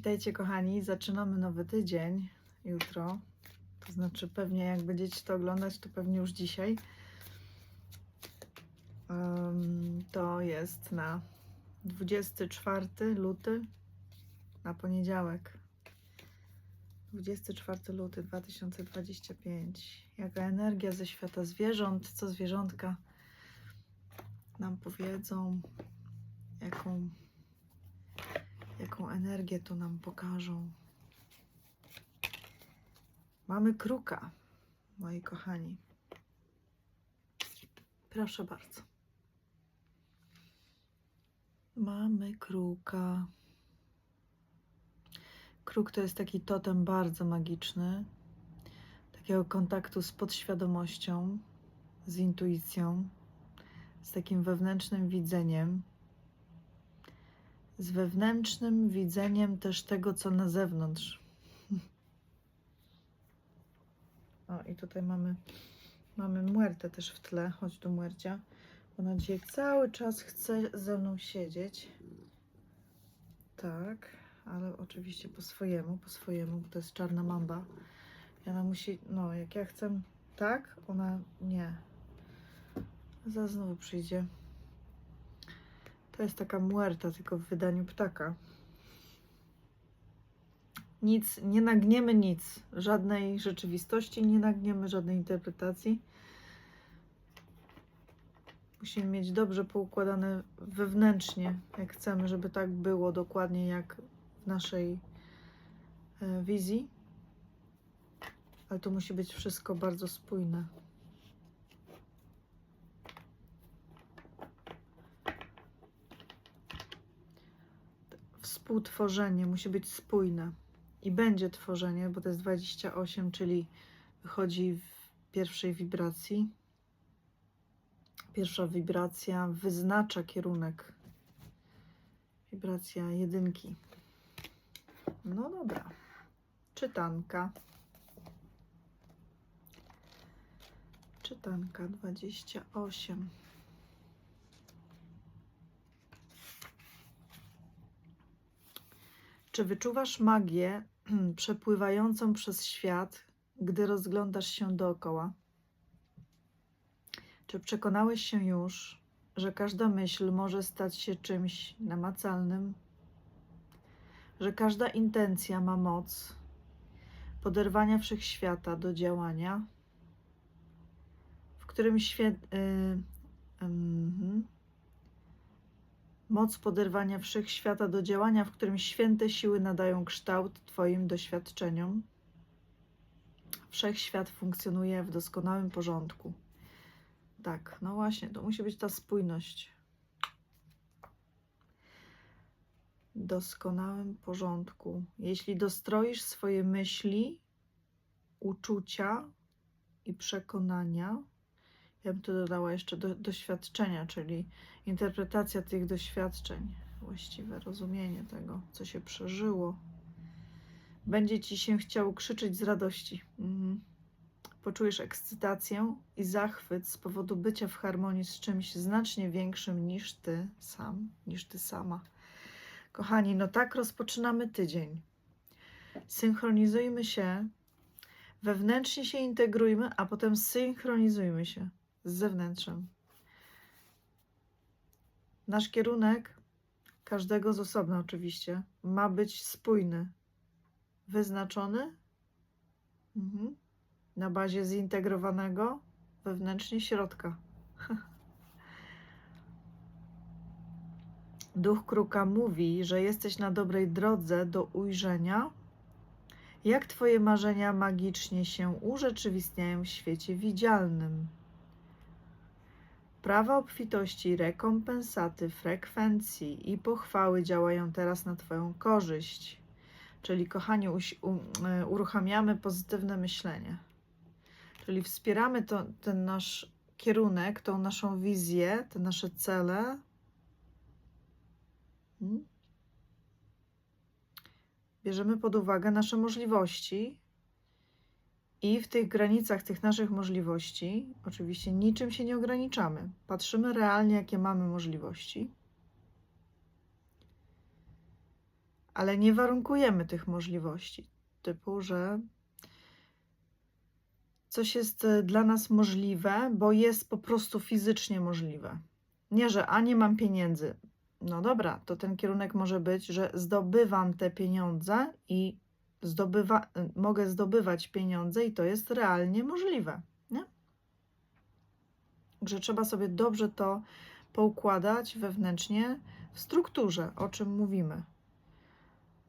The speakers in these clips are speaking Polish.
Witajcie kochani, zaczynamy nowy tydzień jutro. To znaczy pewnie jak będziecie to oglądać, to pewnie już dzisiaj. Em, to jest na 24 luty, na poniedziałek. 24 luty 2025. Jaka energia ze świata zwierząt, co zwierzątka nam powiedzą, jaką jaką energię tu nam pokażą. Mamy kruka, moi kochani. Proszę bardzo. Mamy kruka. Kruk to jest taki totem bardzo magiczny, takiego kontaktu z podświadomością, z intuicją, z takim wewnętrznym widzeniem z wewnętrznym widzeniem też tego, co na zewnątrz. O, i tutaj mamy, mamy Muertę też w tle. Chodź do Muercia. Ona dzisiaj cały czas chce ze mną siedzieć. Tak, ale oczywiście po swojemu, po swojemu, bo to jest czarna mamba. I ona musi, no, jak ja chcę tak, ona nie. Zaraz znowu przyjdzie. To jest taka muerta, tylko w wydaniu ptaka. Nic, nie nagniemy nic, żadnej rzeczywistości, nie nagniemy żadnej interpretacji. Musimy mieć dobrze poukładane wewnętrznie, jak chcemy, żeby tak było dokładnie jak w naszej e, wizji. Ale to musi być wszystko bardzo spójne. Współtworzenie musi być spójne i będzie tworzenie, bo to jest 28, czyli wychodzi w pierwszej wibracji. Pierwsza wibracja wyznacza kierunek. Wibracja jedynki. No dobra. Czytanka. Czytanka 28. Czy wyczuwasz magię przepływającą przez świat, gdy rozglądasz się dookoła? Czy przekonałeś się już, że każda myśl może stać się czymś namacalnym? Że każda intencja ma moc poderwania wszechświata do działania? W którym świat. Yy, mhm moc poderwania wszechświata do działania, w którym święte siły nadają kształt Twoim doświadczeniom. Wszechświat funkcjonuje w doskonałym porządku. Tak, no właśnie, to musi być ta spójność. Doskonałym porządku. Jeśli dostroisz swoje myśli, uczucia i przekonania, ja bym tu dodała jeszcze do, doświadczenia, czyli interpretacja tych doświadczeń, właściwe rozumienie tego, co się przeżyło. Będzie ci się chciało krzyczeć z radości. Mhm. Poczujesz ekscytację i zachwyt z powodu bycia w harmonii z czymś znacznie większym niż ty sam, niż ty sama. Kochani, no tak rozpoczynamy tydzień. Synchronizujmy się, wewnętrznie się integrujmy, a potem synchronizujmy się z zewnętrzem. Nasz kierunek, każdego z osobna oczywiście, ma być spójny, wyznaczony mhm. na bazie zintegrowanego wewnętrznie środka. Duch kruka mówi, że jesteś na dobrej drodze do ujrzenia, jak Twoje marzenia magicznie się urzeczywistniają w świecie widzialnym. Prawa obfitości, rekompensaty, frekwencji i pochwały działają teraz na Twoją korzyść. Czyli, kochani, e, uruchamiamy pozytywne myślenie. Czyli wspieramy to, ten nasz kierunek, tą naszą wizję, te nasze cele. Hmm? Bierzemy pod uwagę nasze możliwości i w tych granicach tych naszych możliwości, oczywiście niczym się nie ograniczamy. Patrzymy realnie, jakie mamy możliwości. ale nie warunkujemy tych możliwości. Typu, że coś jest e, dla nas możliwe, bo jest po prostu fizycznie możliwe. Nie, że a nie mam pieniędzy. No dobra, to ten kierunek może być, że zdobywam te pieniądze i zdobywa, y, mogę zdobywać pieniądze i to jest realnie możliwe. Nie? Że trzeba sobie dobrze to poukładać wewnętrznie w strukturze, o czym mówimy.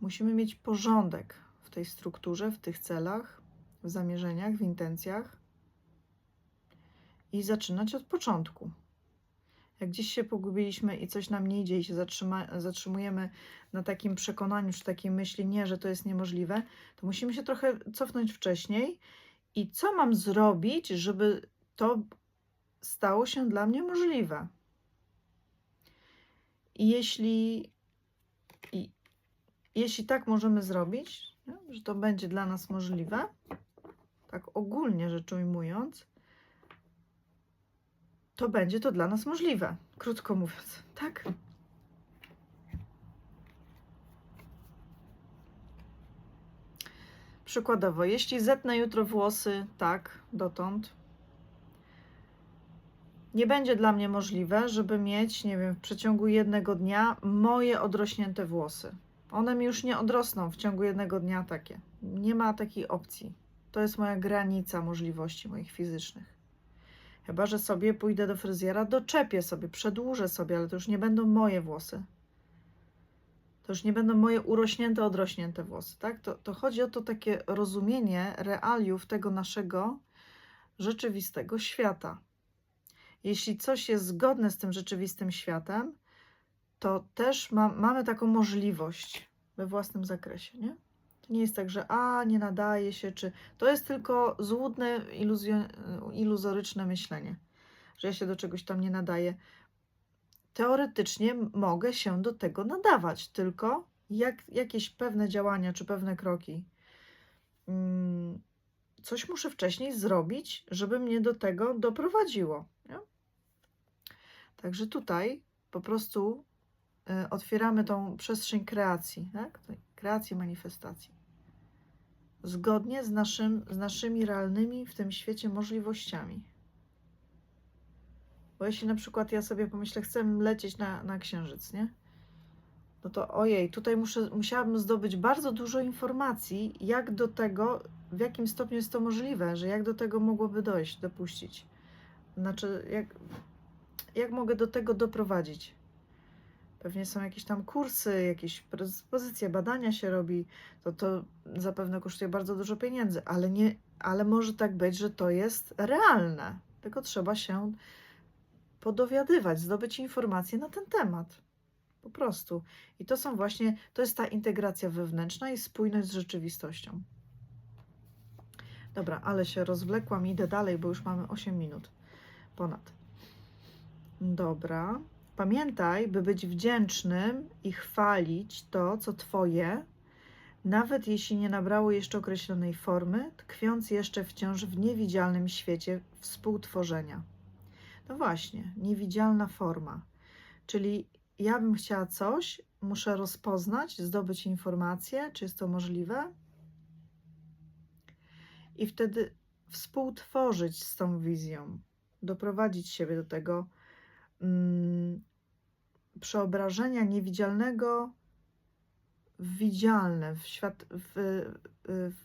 Musimy mieć porządek w tej strukturze, w tych celach, w zamierzeniach, w intencjach i zaczynać od początku. Jak gdzieś się pogubiliśmy i coś nam nie idzie i się zatrzymujemy na takim przekonaniu czy takiej myśli, nie, że to jest niemożliwe, to musimy się trochę cofnąć wcześniej i co mam zrobić, żeby to stało się dla mnie możliwe. I jeśli, i, jeśli tak możemy zrobić, nie, że to będzie dla nas możliwe, tak ogólnie rzecz ujmując, to będzie to dla nas możliwe. Krótko mówiąc, tak? Przykładowo, jeśli zetnę jutro włosy, tak, dotąd, nie będzie dla mnie możliwe, żeby mieć, nie wiem, w przeciągu jednego dnia moje odrośnięte włosy. One mi już nie odrosną w ciągu jednego dnia takie. Nie ma takiej opcji. To jest moja granica możliwości moich fizycznych. Chyba, że sobie pójdę do fryzjera, doczepię sobie, przedłużę sobie, ale to już nie będą moje włosy. To już nie będą moje urośnięte, odrośnięte włosy, tak? To, to chodzi o to takie rozumienie realiów tego naszego rzeczywistego świata. Jeśli coś jest zgodne z tym rzeczywistym światem, to też ma, mamy taką możliwość we własnym zakresie, nie? To nie jest tak, że a, nie nadaje się, czy to jest tylko złudne, iluzjo- iluzoryczne myślenie, że ja się do czegoś tam nie nadaję. Teoretycznie mogę się do tego nadawać, tylko jak jakieś pewne działania czy pewne kroki, mm, coś muszę wcześniej zrobić, żeby mnie do tego doprowadziło. Nie? Także tutaj po prostu y, otwieramy tą przestrzeń kreacji, tak? Tej kreacji, manifestacji. Zgodnie z, naszym, z naszymi realnymi w tym świecie możliwościami. Bo jeśli na przykład ja sobie pomyślę, chcę lecieć na, na księżyc, nie? No to ojej, tutaj muszę, musiałabym zdobyć bardzo dużo informacji, jak do tego, w jakim stopniu jest to możliwe, że jak do tego mogłoby dojść, dopuścić. Znaczy, jak, jak mogę do tego doprowadzić? Pewnie są jakieś tam kursy, jakieś predyspozycje, badania się robi, to to zapewne kosztuje bardzo dużo pieniędzy, ale, nie, ale może tak być, że to jest realne. Tylko trzeba się podowiadywać, zdobyć informacje na ten temat. Po prostu. I to są właśnie, to jest ta integracja wewnętrzna i spójność z rzeczywistością. Dobra, ale się rozwlekłam, idę dalej, bo już mamy 8 minut ponad. Dobra. Pamiętaj, by być wdzięcznym i chwalić to, co Twoje, nawet jeśli nie nabrało jeszcze określonej formy, tkwiąc jeszcze wciąż w niewidzialnym świecie współtworzenia. No właśnie, niewidzialna forma. Czyli ja bym chciała coś, muszę rozpoznać, zdobyć informację, czy jest to możliwe, i wtedy współtworzyć z tą wizją, doprowadzić siebie do tego przeobrażenia niewidzialnego w widzialne, w świat, w, w,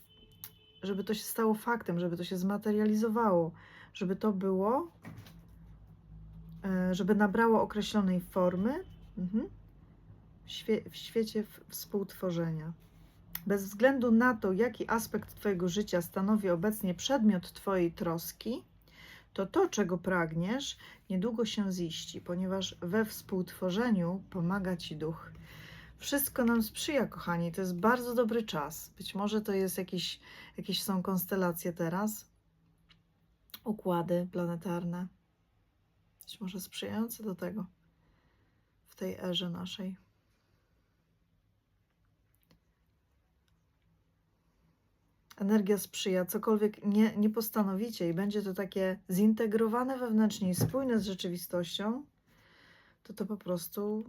żeby to się stało faktem, żeby to się zmaterializowało, żeby to było, e, żeby nabrało określonej formy mhm, w, świe, w świecie współtworzenia. Bez względu na to, jaki aspekt Twojego życia stanowi obecnie przedmiot Twojej troski, to to, czego pragniesz, niedługo się ziści, ponieważ we współtworzeniu pomaga Ci duch. Wszystko nam sprzyja, kochani, to jest bardzo dobry czas. Być może to jest jakieś, jakieś są konstelacje teraz, układy planetarne, być może sprzyjające do tego w tej erze naszej. Energia sprzyja, cokolwiek nie, nie postanowicie i będzie to takie zintegrowane wewnętrznie i spójne z rzeczywistością, to to po prostu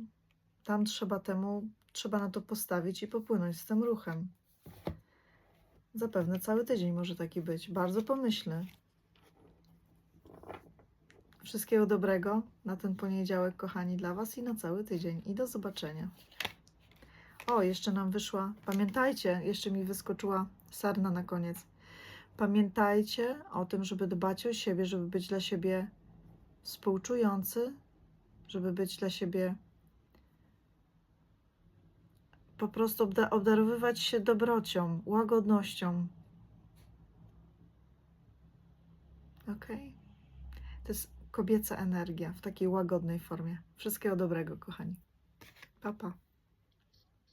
tam trzeba temu trzeba na to postawić i popłynąć z tym ruchem. Zapewne cały tydzień może taki być. Bardzo pomyślny. Wszystkiego dobrego na ten poniedziałek, kochani, dla Was i na cały tydzień. I do zobaczenia. O, jeszcze nam wyszła. Pamiętajcie, jeszcze mi wyskoczyła sarna na koniec. Pamiętajcie o tym, żeby dbać o siebie, żeby być dla siebie współczujący, żeby być dla siebie po prostu obda- obdarowywać się dobrocią, łagodnością. Ok? To jest kobieca energia w takiej łagodnej formie. Wszystkiego dobrego, kochani. Pa, pa.